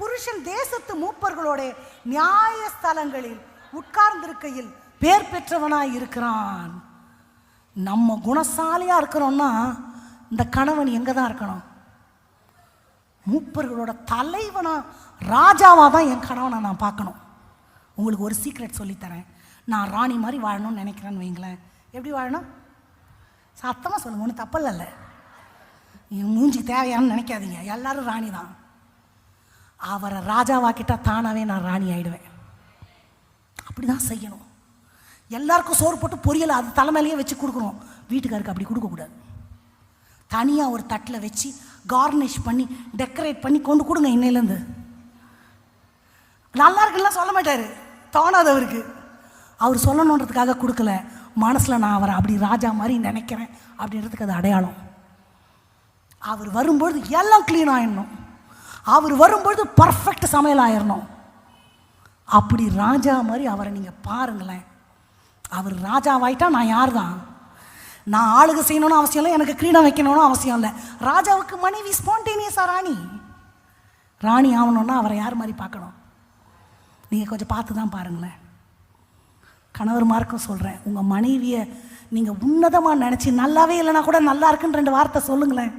புருஷன் தேசத்து மூப்பர்களோட நியாயஸ்தலங்களில் உட்கார்ந்திருக்கையில் பேர் பெற்றவனாய் இருக்கிறான். நம்ம குணசாலியாக இருக்கிறோம்னா இந்த கணவன் எங்கே தான் இருக்கணும்? மூப்பர்களோட தலைவனா ராஜாவாக தான் என் கணவனை நான் பார்க்கணும். உங்களுக்கு ஒரு சீக்ரெட் சொல்லித்தரேன். நான் ராணி மாதிரி வாழணும்னு நினைக்கிறேன்னு வைங்களேன். எப்படி வாழணும்? சத்தமாக சொல்லுங்கள் ஒன்றும் தப்பல்ல மூஞ்சி தேவையான்னு நினைக்காதீங்க. எல்லாரும் ராணி தான். அவரை ராஜாவாக்கிட்டா தானாகவே நான் ராணி ஆயிடுவேன். அப்படி தான் செய்யணும். எல்லாருக்கும் சோறு போட்டு பொரியல் அது தலைமையிலேயே வச்சு கொடுக்கணும். வீட்டுக்காருக்கு அப்படி கொடுக்கக்கூடாது. தனியாக ஒரு தட்டில் வச்சு கார்னிஷ் பண்ணி டெக்கரேட் பண்ணி கொண்டு கொடுங்க இன்னையிலேருந்து. நல்லா இருக்குல்லாம் சொல்ல மாட்டார். தோணாது அவருக்கு. அவர் சொல்லணுன்றதுக்காக கொடுக்கல. மனசில் நான் அவரை அப்படி ராஜா மாதிரி நினைக்கிறேன் அப்படின்றதுக்கு அது அடையாளம். அவர் வரும்பொழுது எல்லாம் க்ளீன் ஆகிடணும் அவர் வரும்பொழுது பர்ஃபெக்ட் சமையல் ஆயிடணும் அப்படி ராஜா மாதிரி அவரை நீங்கள் பாருங்களேன். அவர் ராஜாவாயிட்டா நான் யார் தான் நான் ஆளுக செய்யணும்னு அவசியம் இல்லை எனக்கு கிரீடம் வைக்கணும்னு அவசியம் இல்லை. ராஜாவுக்கு மனைவி ஸ்பான்டேனியஸா ராணி. ராணி ஆகணும்னா அவரை யார் மாதிரி பார்க்கணும்? நீங்கள் கொஞ்சம் பார்த்து தான் பாருங்களேன். கணவர் மார்க்கும் சொல்கிறேன் உங்கள் மனைவியை நீங்கள் உன்னதமாக நினச்சி நல்லாவே இல்லைனா கூட நல்லா இருக்குன்னு ரெண்டு வார்த்தை சொல்லுங்களேன்.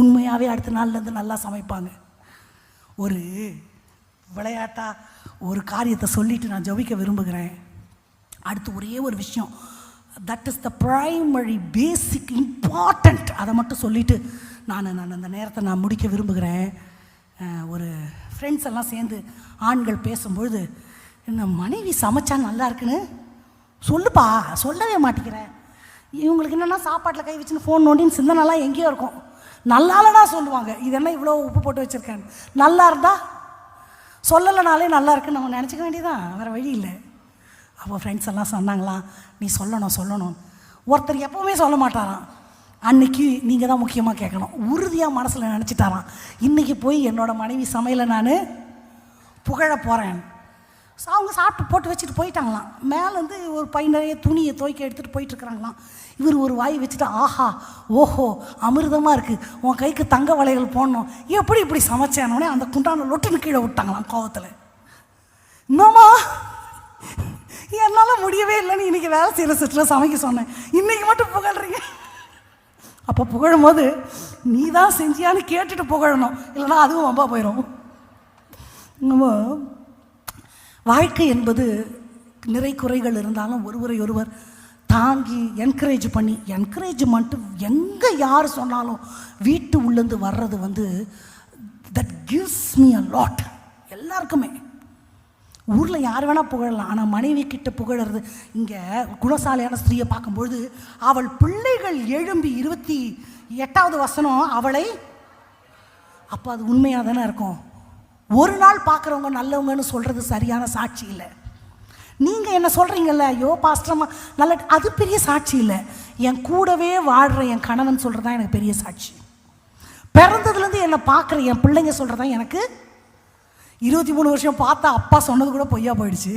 உண்மையாகவே அடுத்த நாள்லேருந்து நல்லா சமைப்பாங்க. ஒரு விளையாட்டாக ஒரு காரியத்தை சொல்லிவிட்டு நான் ஜபிக்க விரும்புகிறேன். அடுத்து ஒரே ஒரு விஷயம். That is the primary basic important அதை மட்டும் சொல்லிவிட்டு நான் நான் அந்த நேரத்தை நான் முடிக்க விரும்புகிறேன். ஒரு ஃப்ரெண்ட்ஸ் எல்லாம் சேர்ந்து ஆண்கள் பேசும்பொழுது என்ன மனைவி சமைச்சா நல்லா இருக்குன்னு? சொல்லுப்பா சொல்லவே மாட்டேங்கிறேன் இவங்களுக்கு என்னென்னா சாப்பாட்டில் கை வச்சுன்னு ஃபோன் நோண்டின்னு சிந்தனைலாம் எங்கேயோ இருக்கும். நல்லாலனா சொல்லுவாங்க. இதெல்லாம் இவ்வளோ உப்பு போட்டு வச்சுருக்கேன். நல்லா இருந்தா சொல்லலைனாலே நல்லா இருக்குன்னு நம்ம நினச்சிக்க வேண்டியதான் வேறு வழி இல்லை. அப்போ ஃப்ரெண்ட்ஸ் எல்லாம் சொன்னாங்களாம் நீ சொல்லணும் சொல்லணும். ஒருத்தர் எப்போவுமே சொல்ல மாட்டாராம். அன்னைக்கு நீங்கள் தான் முக்கியமாக கேட்கணும். உறுதியாக மனசில் நினச்சிட்டாராம். இன்றைக்கி போய் என்னோடய மனைவி சமையலை நான் புகழ போகிறேன் அவங்க சாப்பிட்டு போட்டு வச்சுட்டு போயிட்டாங்களாம். மேலேருந்து ஒரு பை நிறைய துணியை துவைக்க எடுத்துகிட்டு போயிட்டுருக்குறாங்களாம். இவர் ஒரு வாய் வச்சுட்டு ஆஹா ஓஹோ அமிர்தமாக இருக்குது உன் கைக்கு தங்க வலைகள் போடணும். எப்படி இப்படி சமைச்சேனோடனே அந்த குண்டான லொட்டுன்னு கீழே விட்டாங்களாம் கோவத்தில். இன்னமா என்னால் முடியவே இல்லைன்னு இன்றைக்கி வேலை செய்கிற சிஸ்டர் சமைக்க சொன்னேன். இன்றைக்கி மட்டும் புகழ்றீங்க. அப்போ புகழும் போது நீ தான் செஞ்சியான்னு கேட்டுட்டு புகழணும். இல்லைன்னா அதுவும் வம்பா போயிடும் நம்ம வாழ்க்கை என்பது நிறை குறைகள் இருந்தாலும் ஒருவரை ஒருவர் தாங்கி என்கரேஜ் பண்ணி என்கரேஜ்மெண்ட்டு எங்கே யார் சொன்னாலும் வீட்டு உள்ளேருந்து வர்றது வந்து that gives me a lot எல்லாருக்குமே. ஊரில் யார் வேணால் புகழலாம் ஆனால் மனைவி கிட்ட புகழறது இங்கே குணசாலியான ஸ்திரீயை பார்க்கும்பொழுது அவள் பிள்ளைகள் எழும்பி இருபத்தி எட்டாவது வசனம் அவளை அப்போ அது உண்மையாக தானே இருக்கும்? ஒரு நாள் பார்க்குறவங்க நல்லவங்கன்னு சொல்கிறது சரியான சாட்சி இல்லை. நீங்கள் என்ன சொல்கிறீங்கல்ல ஐயோ பாஸ்டரம்மா நல்ல அது பெரிய சாட்சி இல்லை. என் கூடவே வாழ்கிற என் கணவன் சொல்கிறது தான் எனக்கு பெரிய சாட்சி. பிறந்ததுலேருந்து என்னை பார்க்குற என் பிள்ளைங்க சொல்கிறது தான் எனக்கு இருபத்தி மூணு வருஷம் பார்த்தா அப்பா சொன்னது கூட பொய்யா போயிடுச்சு.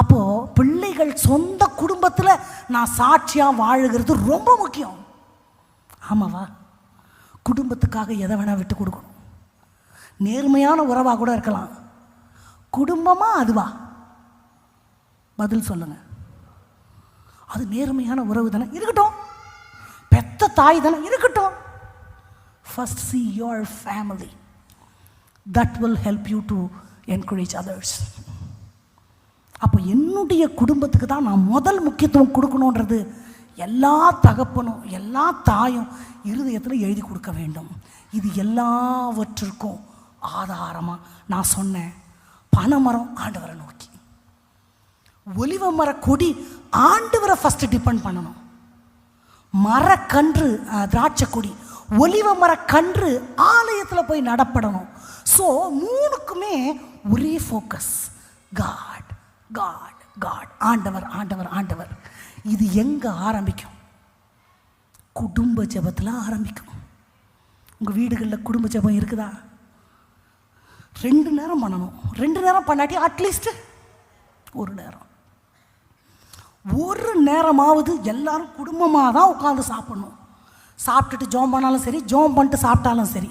அப்போது பிள்ளைகள் சொந்த குடும்பத்தில் நான் சாட்சியாக வாழுகிறது ரொம்ப முக்கியம். ஆமாவா? குடும்பத்துக்காக எதை வேணால் விட்டு கொடுக்கணும். நேர்மையான உறவாக கூட இருக்கலாம். குடும்பமா அதுவா? பதில் சொல்லுங்க. அது நேர்மையான உறவு தானே? இருக்கட்டும். பெத்த தாய் தானே? இருக்கட்டும். First see your family that will help you to encourage others அப்போ என்னுடைய குடும்பத்துக்கு தான் நான் முதல் முக்கியத்துவம் கொடுக்கணுன்றது எல்லா தகப்பனும் எல்லா தாயும் இருதயத்தில் எழுதி கொடுக்க வேண்டும். இது எல்லாவற்றிற்கும் ஆதாரமாக நான் சொன்னேன். பனைமரம் ஆண்டவரை நோக்கி. ஒலிவ மர கொடி ஆண்டவரை ஃபஸ்ட்டு டிபெண்ட் பண்ணணும். மரக்கன்று திராட்சை கொடி ஒலிவ மரக்கன்று ஆலயத்தில் போய் நடப்படணும். ஸோ மூணுக்குமே ஒரே ஃபோக்கஸ் காட் காட் காட் ஆண்டவர் ஆண்டவர் ஆண்டவர். இது எங்கே ஆரம்பிக்கும்? குடும்ப ஜெபத்தில் ஆரம்பிக்கும். உங்கள் வீடுகளில் குடும்ப ஜெபம் இருக்குதா? ரெண்டு நேரம் பண்ணணும். ரெண்டு நேரம் பண்ணாட்டி அட்லீஸ்ட் ஒரு நேரம். ஒரு நேரமாவது எல்லாரும் குடும்பமாக தான் உட்காந்து சாப்பிடணும். சாப்பிட்டுட்டு ஜோம் பண்ணாலும் சரி ஜோம் பண்ணிட்டு சாப்பிட்டாலும் சரி.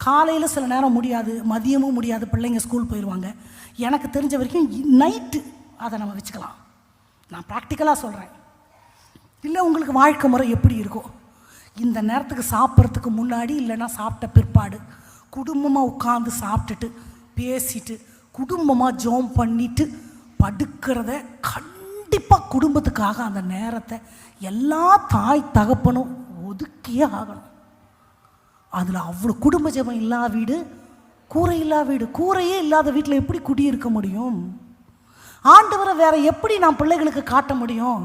காலையில் சில நேரம் முடியாது மதியமும் முடியாது பிள்ளைங்க ஸ்கூல் போயிடுவாங்க எனக்கு தெரிஞ்ச வரைக்கும் நைட்டு அதை நம்ம வச்சுக்கலாம். நான் ப்ராக்டிக்கலாக சொல்கிறேன் இல்லை உங்களுக்கு வாழ்க்கை முறை எப்படி இருக்கும் இந்த நேரத்துக்கு சாப்பிட்றதுக்கு முன்னாடி இல்லைன்னா சாப்பிட்ட பிற்பாடு. குடும்பமாக உட்காந்து சாப்பிட்டுட்டு பேசிட்டு குடும்பமாக ஜோம் பண்ணிட்டு படுக்கிறத கண்டிப்பாக குடும்பத்துக்காக அந்த நேரத்தை எல்லா தாய் தகப்பனும் ஒதுக்கியே ஆகணும். அதில் அவ்வளோ குடும்ப ஜெபம் இல்லாத வீடு கூரை இல்லா வீடு கூரையே இல்லாத வீட்டில் எப்படி குடியிருக்க முடியும்? ஆண்டவரை வேற எப்படி நான் பிள்ளைகளுக்கு காட்ட முடியும்?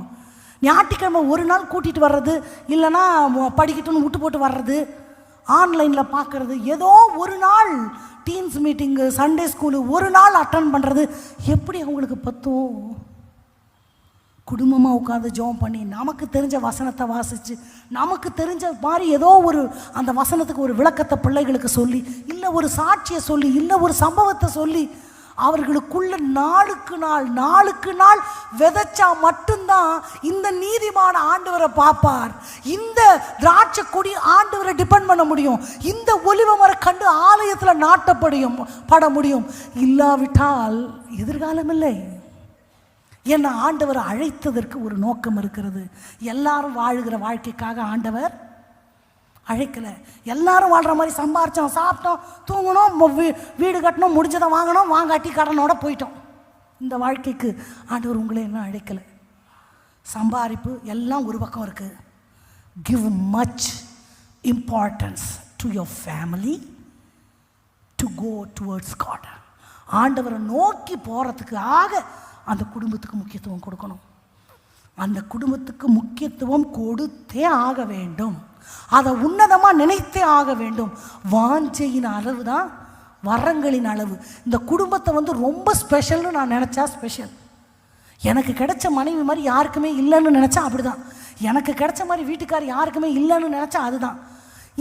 ஞாயிற்றுக்கிழமை ஒரு நாள் கூட்டிகிட்டு வர்றது இல்லைன்னா படிக்கட்டுன்னு படிக்கட்டும்னு விட்டு போட்டு வர்றது ஆன்லைனில் பார்க்குறது. ஏதோ ஒரு நாள் டீன்ஸ் மீட்டிங்கு சண்டே ஸ்கூலு ஒரு நாள் அட்டன் பண்ணுறது எப்படி அவங்களுக்கு பத்தும்? குடும்பமாக உட்காந்து ஜோம் பண்ணி நமக்கு தெரிஞ்ச வசனத்தை வாசித்து நமக்கு தெரிஞ்ச மாதிரி ஏதோ ஒரு அந்த வசனத்துக்கு ஒரு விளக்கத்தை பிள்ளைகளுக்கு சொல்லி இல்லை ஒரு சாட்சியை சொல்லி இல்லை ஒரு சம்பவத்தை சொல்லி அவர்களுக்குள்ள நாளுக்கு நாள் நாளுக்கு நாள் விதைச்சா மட்டும்தான் இந்த நீதிமான ஆண்டவரை பார்ப்பார். இந்த திராட்சை கொடி ஆண்டவரை டிபெண்ட் பண்ண முடியும். இந்த ஒலிவ மரம் கண்டு ஆலயத்தில் நாட்டப்படியும் பட முடியும். இல்லாவிட்டால் எதிர்காலம் இல்லை. என்னை ஆண்டவர் அழைத்ததற்கு ஒரு நோக்கம் இருக்கிறது. எல்லாரும் வாழுகிற வாழ்க்கைக்காக ஆண்டவர் அழைக்கலை. எல்லாரும் வாழ்கிற மாதிரி சம்பாரித்தோம் சாப்பிட்டோம் தூங்கணும் வீ- வீடு கட்டணும் முடிஞ்சதை வாங்கணும் வாங்காட்டி கடனோட போயிட்டோம். இந்த வாழ்க்கைக்கு ஆண்டவர் உங்களை என்ன அழைக்கலை. சம்பாரிப்பு எல்லாம் ஒரு பக்கம் இருக்குது give much importance to your family to go towards God ஆண்டவரை நோக்கி போகிறதுக்காக அந்த குடும்பத்துக்கு முக்கியத்துவம் கொடுக்கணும். அந்த குடும்பத்துக்கு முக்கியத்துவம் கொடுத்தே ஆக வேண்டும். அதை உன்னதமாக நினைத்தே ஆக வேண்டும். வாஞ்சையின் அளவு தான் வரங்களின் அளவு. இந்த குடும்பத்தை வந்து ரொம்ப ஸ்பெஷல்னு நான் நினச்சா ஸ்பெஷல் எனக்கு கிடைச்ச மனைவி மாதிரி யாருக்குமே இல்லைன்னு நினச்சா அப்படிதான். எனக்கு கிடைச்ச மாதிரி வீட்டுக்கார் யாருக்குமே இல்லைன்னு நினச்சா அதுதான்.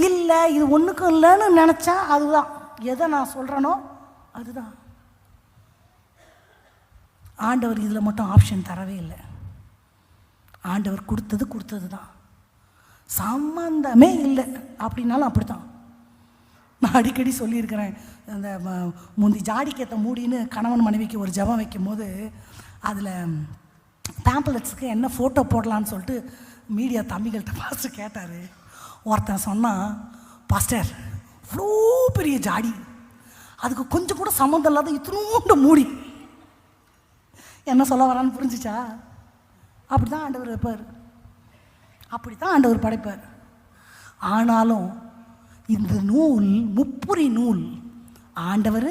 இல்லை இது ஒன்றுக்கும் இல்லைன்னு நினச்சா அதுதான். எதை நான் சொல்கிறேனோ அதுதான். ஆண்டவர் இதில் மட்டும் ஆப்ஷன் தரவே இல்லை. ஆண்டவர் கொடுத்தது கொடுத்தது தான் சம்பந்தமே இல்லை. அப்படின்னாலும் அப்படித்தான். நான் அடிக்கடி சொல்லியிருக்கிறேன் அந்த முந்தி ஜாடிக்கேற்ற மூடின்னு கணவன் மனைவிக்கு ஒரு ஜெபம் வைக்கும்போது அதில் பேம்பலெட்ஸுக்கு என்ன ஃபோட்டோ போடலான்னு சொல்லிட்டு மீடியா தம்பிகள்கிட்ட பாஸ்டர் கேட்டார். ஒருத்தன் சொன்னான் பாஸ்டர் இவ்வளோ பெரிய ஜாடி. அதுக்கு கொஞ்சம் கூட சம்மந்தம் இல்லாத இத்தினூண்டு மூடி. என்ன சொல்ல வரான்னு புரிஞ்சுச்சா? அப்படி தான் ஆண்டவர் வைப்பார் அப்படி தான் ஆண்டவர் படைப்பார். ஆனாலும் இந்த நூல் முப்புரி நூல் ஆண்டவர்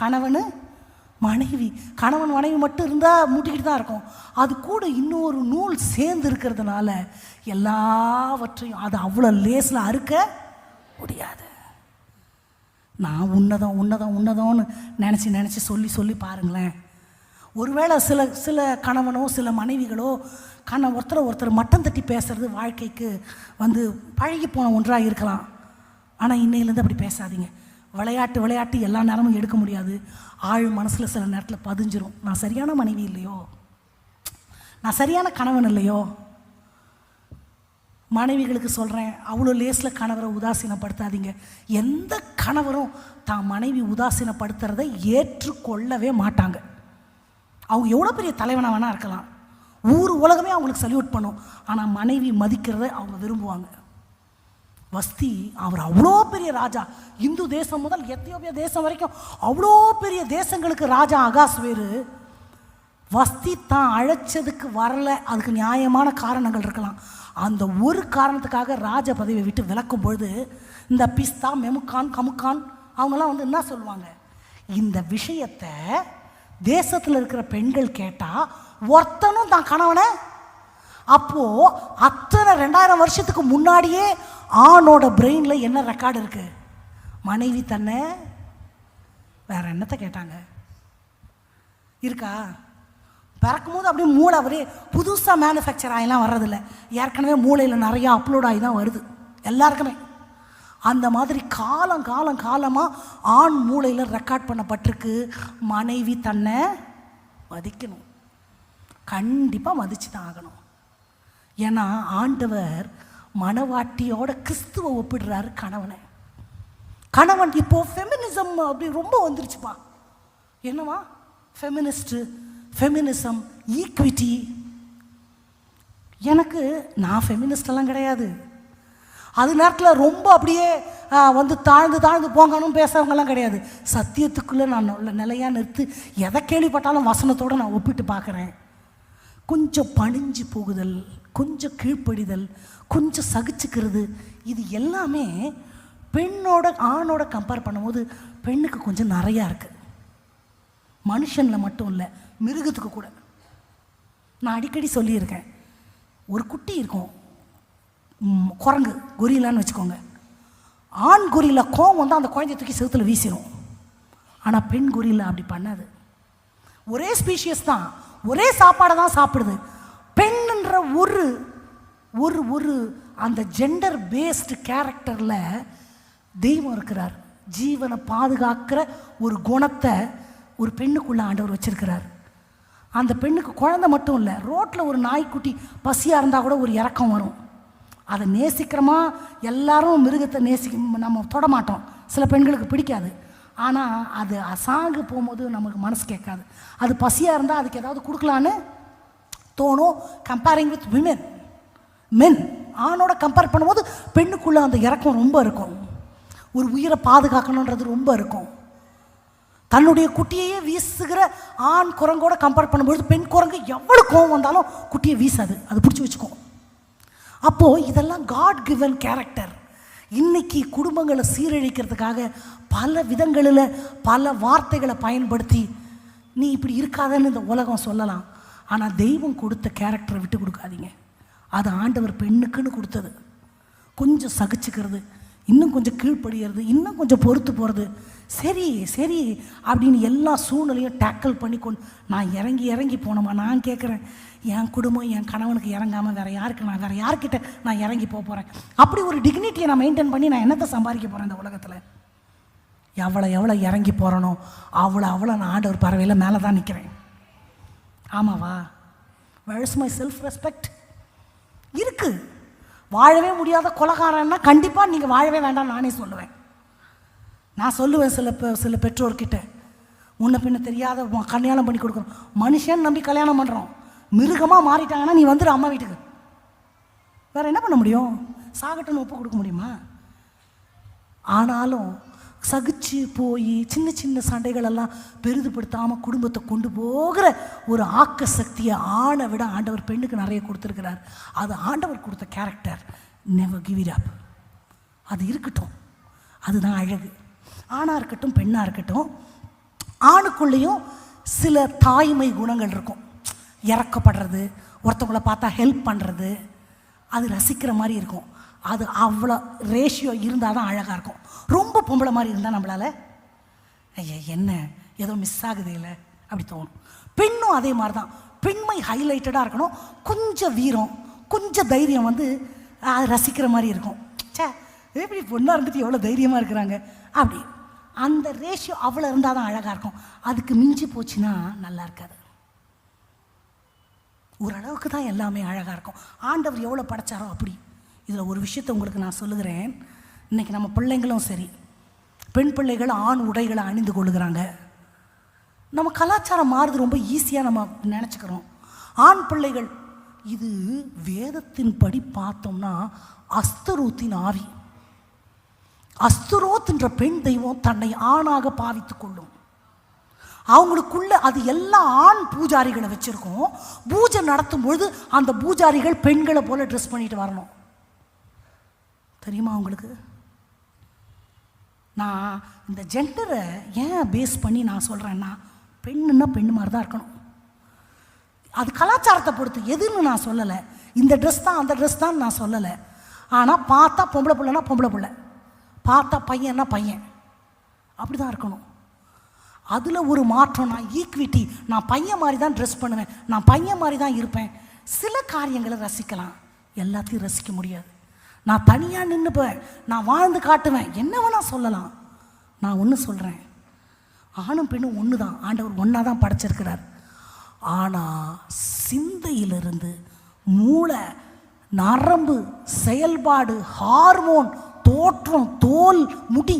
கணவன் மனைவி கணவன் மனைவி மட்டும் இருந்தால் மூட்டிக்கிட்டு தான் இருக்கும். அது கூட இன்னொரு நூல் சேர்ந்து இருக்கிறதுனால எல்லாவற்றையும் அது அவ்வளோ லேஸில் அறுக்க முடியாது. நான் உன்னதம் உன்னதம் உன்னதம்னு நினச்சி நினச்சி சொல்லி சொல்லி பாருங்களேன். ஒருவேளை சில சில கணவனோ சில மனைவிகளோ கண ஒருத்தரை ஒருத்தர் மட்டம் தட்டி பேசுறது வாழ்க்கைக்கு வந்து பழகி போன ஒன்றாக இருக்கலாம். ஆனால் இன்னையிலேருந்து அப்படி பேசாதீங்க. விளையாட்டு விளையாட்டு எல்லா நேரமும் எடுக்க முடியாது. ஆள் மனசில் சில நேரத்தில் பதிஞ்சிரும். நான் சரியான மனைவி இல்லையோ? நான் சரியான கணவன் இல்லையோ? மனைவிகளுக்கு சொல்கிறேன் அவ்வளோ லேஸில் கணவரை உதாசீனப்படுத்தாதீங்க. எந்த கணவரும் தான் மனைவி உதாசீனப்படுத்துறதை ஏற்றுக்கொள்ளவே மாட்டாங்க. அவங்க எவ்வளோ பெரிய தலைவனாக வேணா இருக்கலாம். ஊர் உலகமே அவங்களுக்கு சல்யூட் பண்ணும். ஆனால் மனைவி மதிக்கிறதை அவங்க விரும்புவாங்க. வஸ்தி அவர் அவ்வளோ பெரிய ராஜா. இந்து தேசம் முதல் எத்தியோப்பியா தேசம் வரைக்கும் அவ்வளோ பெரிய தேசங்களுக்கு ராஜா அகாஸ்வேரு வஸ்தி தான் அழைச்சதுக்கு வரல. அதுக்கு நியாயமான காரணங்கள் இருக்கலாம். அந்த ஒரு காரணத்துக்காக ராஜ பதவியை விட்டு விலக்கும் பொழுது இந்த பிஸ்தா மெமுக்கான் கமுக்கான் அவங்கெல்லாம் வந்து என்ன சொல்லுவாங்க? இந்த விஷயத்தை தேசத்தில் இருக்கிற பெண்கள் கேட்டால் ஒருத்தனும் தான் கணவனை. அப்போது அத்தனை ரெண்டாயிரம் வருஷத்துக்கு முன்னாடியே ஆணோட பிரெயினில் என்ன ரெக்கார்டு இருக்குது மனைவி தன்னை வேற என்னத்தை கேட்டாங்க? இருக்கா? பிறக்கும்போது அப்படியே மூளை அப்படியே புதுசாக மேனுஃபேக்சர் ஆகிலாம் வர்றதில்ல. ஏற்கனவே மூளையில் நிறையா அப்லோட் ஆகி தான் வருது. எல்லாருக்குமே. அந்த மாதிரி காலம் காலம் காலமாக ஆண் மூளையில் ரெக்கார்ட் பண்ணப்பட்டிருக்கு. மனைவி தன்னை மதிக்கணும். கண்டிப்பாக மதிச்சு தான் ஆகணும். ஏன்னா ஆண்டவர் மனவாட்டியோட கிறிஸ்துவ ஒப்பிடுறாரு கணவனை. கணவன் இப்போ ஃபெமினிசம் அப்படி ரொம்ப வந்துருச்சுப்பா. என்னவா ஃபெமினிஸ்ட்டு ஃபெமினிசம் ஈக்விட்டி எனக்கு நான் ஃபெமினிஸ்டெல்லாம் கிடையாது. அது நேரத்தில் ரொம்ப அப்படியே வந்து தாழ்ந்து தாழ்ந்து போங்கன்னு பேசுறவங்கலாம் கிடையாது. சத்தியத்துக்குள்ளே நான் உள்ள நிலையாக நிறுத்து எதை கேள்விப்பட்டாலும் வசனத்தோடு நான் ஒப்பிட்டு பார்க்குறேன். கொஞ்சம் பணிஞ்சு போகுதல் கொஞ்சம் கீழ்ப்படிதல் கொஞ்சம் சகிச்சுக்கிறது இது எல்லாமே பெண்ணோட ஆணோட கம்பேர் பண்ணும்போது பெண்ணுக்கு கொஞ்சம் நிறையா இருக்குது மனுஷனில் மட்டும் இல்லை மிருகத்துக்கு கூட. நான் அடிக்கடி சொல்லியிருக்கேன். ஒரு குட்டி இருக்கும். குரங்கு கொரிலான்னு வச்சுக்கோங்க. ஆண் கொரிலா கோவம் வந்து அந்த குழந்தைய தூக்கி செவத்தில் வீசிடும் ஆனால் பெண் கொரிலா அப்படி பண்ணாது. ஒரே ஸ்பீஷியஸ் தான். ஒரே சாப்பாடை தான் சாப்பிடுது. பெண்ணுன்ற ஒரு ஒரு ஒரு அந்த ஜெண்டர் பேஸ்டு கேரக்டரில் தெய்வம் இருக்கிறார். ஜீவனை பாதுகாக்கிற ஒரு குணத்தை ஒரு பெண்ணுக்குள்ள ஆண்டவர் வச்சிருக்கிறார். அந்த பெண்ணுக்கு குழந்தை மட்டும் இல்லை ரோட்டில் ஒரு நாய்க்குட்டி பசியாக இருந்தால் கூட ஒரு இறக்கம் வரும். அதை நேசிக்கிறோமா? எல்லாரும் மிருகத்தை நேசிக்க நம்ம தொட மாட்டோம் சில பெண்களுக்கு பிடிக்காது. ஆனால் அது அசாங்கு போகும்போது நமக்கு மனசு கேட்காது. அது பசியாக இருந்தால் அதுக்கு ஏதாவது கொடுக்கலான்னு தோணும். கம்பேரிங் வித் விமென் மென் ஆணோட கம்பேர் பண்ணும்போது பெண்ணுக்குள்ளே அந்த இறக்கம் ரொம்ப இருக்கும். ஒரு உயிரை பாதுகாக்கணுன்றது ரொம்ப இருக்கும். தன்னுடைய குட்டியையே வீசுகிற ஆண் குரங்கோட கம்பேர் பண்ணும்பொழுது பெண் குரங்கு எவ்வளோ கோவம் வந்தாலும் குட்டியை வீசாது. அது பிடிச்சி வச்சுக்கும். அப்போது இதெல்லாம் காட் கிவன் கேரக்டர் இன்னைக்கு குடும்பங்களை சீரழிக்கிறதுக்காக பல விதங்களில் பல வார்த்தைகளை பயன்படுத்தி நீ இப்படி இருக்காதன்னு இந்த உலகம் சொல்லலாம். ஆனால் தெய்வம் கொடுத்த கேரக்டரை விட்டு கொடுக்காதீங்க. அது ஆண்டவர் பெண்ணுக்குன்னு கொடுத்தது. கொஞ்சம் சகிச்சுக்கிறது. இன்னும் கொஞ்சம் கீழ்ப்படுகிறது இன்னும் கொஞ்சம் பொறுத்து போகிறது சரி சரி அப்படின்னு எல்லா சூழ்நிலையும் டேக்கிள் பண்ணி கொண்டு நான் இறங்கி இறங்கி போனோமா? நான் கேட்குறேன் என் குடும்பம் என் கணவனுக்கு இறங்காமல் வேறு யாருக்கு நான் வேறு யார்கிட்ட நான் இறங்கி போக போகிறேன் அப்படி ஒரு டிக்னிட்டியை நான் மெயின்டைன் பண்ணி நான் என்னத்தை சம்பாதிக்க போகிறேன் இந்த உலகத்தில்? எவ்வளோ எவ்வளோ இறங்கி போகிறனோ அவ்வளோ அவ்வளோ நான் ஆண்டவர் பறவையில் மேலே தான் நிற்கிறேன் ஆமாவா? வெல்ஸ் மை செல்ஃப் ரெஸ்பெக்ட் இருக்குது வாழவே முடியாத கொலகாரன்னா கண்டிப்பாக நீங்கள் வாழவே வேண்டாம் நானே சொல்லுவேன். நான் சொல்லுவேன் சில பெ- சில பெற்றோர்கிட்ட. முன்ன பின்ன தெரியாத கல்யாணம் பண்ணி கொடுக்குறோம் மனுஷன் நம்பி கல்யாணம் பண்ணுறோம் மிருகமாக மாறிட்டாங்கன்னா நீ வந்துடு அம்மா வீட்டுக்கு. வேறு என்ன பண்ண முடியும்? சாகட்டன்னு ஒப்பு கொடுக்க முடியுமா? ஆனாலும் சகிச்சு போய் சின்ன சின்ன சண்டைகளெல்லாம் பெரிதுபடுத்தாமல் குடும்பத்தை கொண்டு போகிற ஒரு ஆக்க சக்தியை ஆணை விட ஆண்டவர் பெண்ணுக்கு நிறைய கொடுத்துருக்கிறார். அது ஆண்டவர் கொடுத்த character never give it up அது இருக்கட்டும். அதுதான் அழகு. ஆணாக இருக்கட்டும் பெண்ணாக இருக்கட்டும் ஆணுக்குள்ளேயும் சில தாய்மை குணங்கள் இருக்கும். இறக்கப்படுறது ஒருத்தவங்கள பார்த்தா ஹெல்ப் பண்ணுறது அது ரசிக்கிற மாதிரி இருக்கும். அது அவ்வளோ ரேஷியோ இருந்தால் தான் அழகாக இருக்கும். ரொம்ப பொம்பளை மாதிரி இருந்தால் நம்மளால் ஐயா என்ன? ஏதோ மிஸ் ஆகுது இல்லை? அப்படி தோணும். பெண்ணும் அதே மாதிரி தான் பெண்மை ஹைலைட்டடாக இருக்கணும். கொஞ்சம் வீரம் கொஞ்சம் தைரியம் வந்து அது ரசிக்கிற மாதிரி இருக்கும். ச்சே எப்படி பொண்ணாக இருந்துட்டு எவ்வளோ தைரியமாக இருக்கிறாங்க? அப்படி. அந்த ரேஷியோ அவ்வளோ இருந்தால் தான் அழகாக இருக்கும். அதுக்கு மிஞ்சி போச்சுன்னா நல்லா இருக்காது. ஓரளவுக்கு தான் எல்லாமே அழகாக இருக்கும். ஆண்டவர் எவ்வளோ படைச்சாரோ அப்படி. இதில் ஒரு விஷயத்தை உங்களுக்கு நான் சொல்லுகிறேன். இன்னைக்கு நம்ம பிள்ளைங்களும் சரி பெண் பிள்ளைகள் ஆண் உடைகளை அணிந்து கொள்ளுகிறாங்க நம்ம கலாச்சாரம் மாறுது ரொம்ப ஈஸியாக நம்ம நினச்சிக்கிறோம். ஆண் பிள்ளைகள் இது வேதத்தின் படி பார்த்தோம்னா அஸ்தரூத்தின் ஆவி. அஸ்தரோத் என்ற பெண் தெய்வம் தன்னை ஆணாக பாவித்து கொள்ளும். அவங்களுக்குள்ள அது எல்லா ஆண் பூஜாரிகளை வச்சுருக்கோம். பூஜை நடத்தும் பொழுது அந்த பூஜாரிகள் பெண்களை போல் ட்ரெஸ் பண்ணிட்டு வரணும். தெரியுமா உங்களுக்கு? நான் இந்த ஜெண்டரை ஏன் பேஸ் பண்ணி நான் சொல்கிறேன்னா பெண்ணுன்னா பெண்ணு மாதிரி தான் இருக்கணும். அது கலாச்சாரத்தை பொறுத்து எதுன்னு நான் சொல்லலை. இந்த ட்ரெஸ் தான் அந்த ட்ரெஸ் தான் நான் சொல்லலை. ஆனால் பார்த்தா பொம்பளை பிள்ளைனா பொம்பளை பிள்ளை. பார்த்தா பையன்னா பையன். அப்படி தான் இருக்கணும். அதில் ஒரு மாற்றம் நான் ஈக்விட்டி நான் பையன் மாதிரி தான் ட்ரெஸ் பண்ணுவேன். நான் பையன் மாதிரி தான் இருப்பேன். சில காரியங்களை ரசிக்கலாம். எல்லாத்தையும் ரசிக்க முடியாது. நான் தனியாக நின்றுப்பேன் நான் வாழ்ந்து காட்டுவேன். என்ன வேணால் சொல்லலாம். நான் ஒன்று சொல்கிறேன் ஆணும் பெண்ணும் ஒன்று தான் ஆண்டவர் ஒன்றா தான் படைச்சிருக்கிறார். ஆனால் சிந்தையிலிருந்து மூளை நரம்பு செயல்பாடு ஹார்மோன் தோற்றம் தோல் முடி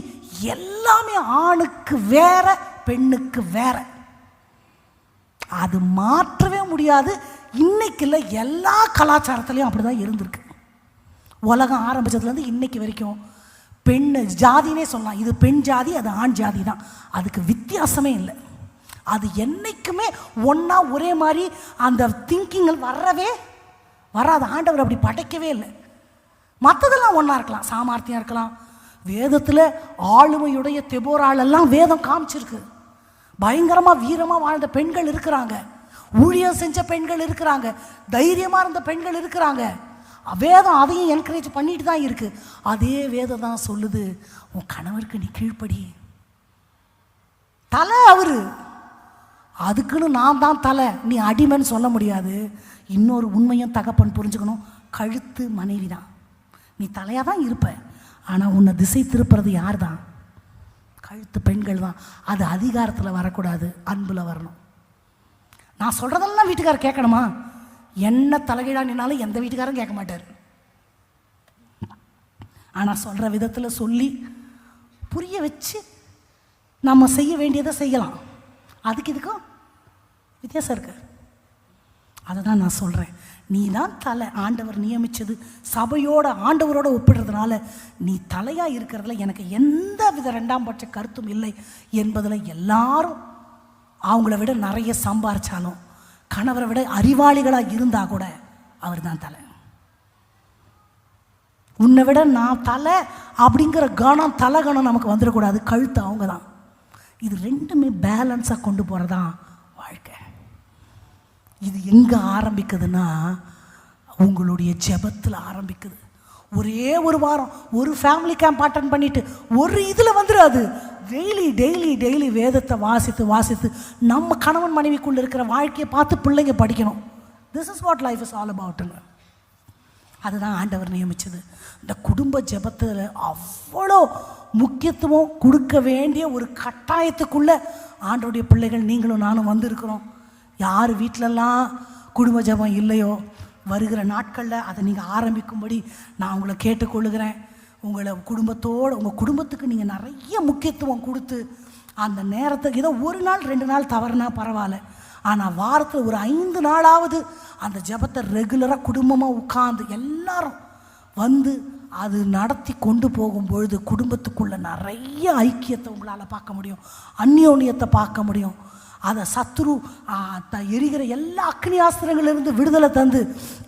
எல்லாமே ஆணுக்கு வேற பெண்ணுக்கு வேற. அது மாற்றவே முடியாது. இன்னைக்குள்ள இல்லை எல்லா கலாச்சாரத்துலேயும் அப்படி தான் இருந்திருக்கு. உலகம் ஆரம்பிச்சதுலேருந்து இன்னைக்கு வரைக்கும் பெண் ஜாதினே சொல்லலாம். இது பெண் ஜாதி அது ஆண் ஜாதி தான். அதுக்கு வித்தியாசமே இல்லை. அது என்றைக்குமே ஒன்றா ஒரே மாதிரி அந்த திங்கிங்கள் வரவே வராது. ஆண்டவர் அப்படி படைக்கவே இல்லை. மற்றதெல்லாம் ஒன்றா இருக்கலாம். சாமார்த்தியாக இருக்கலாம். வேதத்தில் ஆளுமையுடைய தெபோராளெல்லாம் வேதம் காமிச்சிருக்கு. பயங்கரமாக வீரமாக வாழ்ந்த பெண்கள் இருக்கிறாங்க. ஊழியம் செஞ்ச பெண்கள் இருக்கிறாங்க. தைரியமாக இருந்த பெண்கள் இருக்கிறாங்க. வேதம் அதையும் என்கரேஜ் பண்ணிட்டு தான் இருக்கு. அதே வேதம் தான் சொல்லுது உன் கணவருக்கு நீ கீழ்ப்படி. தலை அவரு. அதுக்குன்னு நான் தான் தலை. நீ அடிமைன்னு சொல்ல முடியாது. இன்னொரு உண்மையும் தகப்பன் புரிஞ்சுக்கணும். கழுத்து மனைவி தான். நீ தலையாக தான் இருப்ப. ஆனால் உன்னை திசை திருப்புறது யார் தான்? கழுத்து பெண்கள் தான். அது அதிகாரத்தில் வரக்கூடாது. அன்பில் வரணும். நான் சொல்கிறதெல்லாம் வீட்டுக்காரர் கேட்கணுமா? என்ன தலைகீழா நின்னாலும் எந்த வீட்டுக்காரும் கேட்க மாட்டார். ஆனால் சொல்கிற விதத்தில் சொல்லி புரிய வச்சு நம்ம செய்ய வேண்டியதை செய்யலாம். அதுக்கு இதுக்கும் வித்தியாசம் இருக்கு. அதை தான் நான் சொல்கிறேன் நீ தான் தலை ஆண்டவர் நியமித்தது சபையோட ஆண்டவரோட ஒப்பிடுறதுனால நீ தலையாக இருக்கிறதுல எனக்கு எந்த வித ரெண்டாம் பட்ச கருத்தும் இல்லை என்பதில் எல்லாரும் அவங்கள விட நிறைய சம்பாரிச்சாலும் கணவரை விட அறிவாளிகளாக இருந்தால் கூட அவர் தான் தலை. உன்னை விட நான் தலை அப்படிங்கிற கணம் தலை கணம் நமக்கு வந்துடக்கூடாது. கழுத்து அவங்க தான் இது ரெண்டுமே பேலன்ஸாக கொண்டு போகிறது தான் வாழ்க்கை. இது எங்கே ஆரம்பிக்குதுன்னா உங்களுடைய ஜெபத்தில் ஆரம்பிக்குது. ஒரே ஒரு வாரம் ஒரு ஃபேமிலி கேம்ப் அட்டன் பண்ணிட்டு ஒரு இதில் வந்துடாது டெய்லி டெய்லி டெய்லி வேதத்தை வாசித்து வாசித்து நம்ம கணவன் மனைவிக்குள்ளே இருக்கிற வாழ்க்கையை பார்த்து பிள்ளைங்க படிக்கணும். This is what life is all அபவுட்டுங்க அதுதான் ஆண்டவர் நியமித்தது இந்த குடும்ப ஜெபத்தில் அவ்வளோ முக்கியத்துவம் கொடுக்க வேண்டிய ஒரு கட்டாயத்துக்குள்ளே ஆண்டோடைய பிள்ளைகள் நீங்களும் நானும் வந்திருக்கிறோம். யார் வீட்டிலலாம் குடும்ப ஜெபம் இல்லையோ வருகிற நாட்களில் அதை நீங்கள் ஆரம்பிக்கும்படி நான் உங்களை கேட்டுக்கொள்ளுகிறேன். உங்களை குடும்பத்தோடு உங்கள் குடும்பத்துக்கு நீங்கள் நிறைய முக்கியத்துவம் கொடுத்து அந்த நேரத்துக்கு ஏதோ ஒரு நாள் ரெண்டு நாள் தவறுனா பரவாயில்ல. ஆனால் வாரத்தில் ஒரு ஐந்து நாளாவது அந்த ஜெபத்தை ரெகுலராக குடும்பமாக உட்காந்து எல்லாரும் வந்து அது நடத்தி கொண்டு போகும் பொழுது குடும்பத்துக்குள்ளே நிறைய ஐக்கியத்தை உங்களால் பார்க்க முடியும். அந்யோன்யத்தை பார்க்க முடியும். அதை சத்ரு எரிகிற எல்லா அக்னியாஸ்திரங்களிலிருந்து விடுதலை தந்து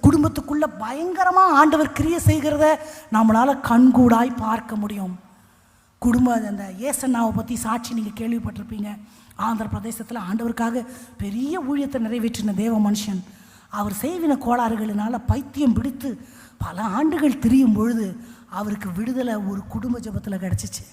குடும்பத்துக்குள்ளே பயங்கரமாக ஆண்டவர் கிரியை செய்கிறத நம்மளால் கண்கூடாய் பார்க்க முடியும். குடும்ப அந்த ஏசன்னாவை பற்றி சாட்சி நீங்கள் கேள்விப்பட்டிருப்பீங்க. ஆந்திர பிரதேசத்தில் ஆண்டவருக்காக பெரிய ஊழியத்தை நிறைவேற்றின தேவ மனுஷன். அவர் செய்வின கோளாறுகளினால் பைத்தியம் பிடித்து பல ஆண்டுகள் திரியும் பொழுது அவருக்கு விடுதலை ஒரு குடும்ப ஜெபத்தில் கிடச்சிச்சு.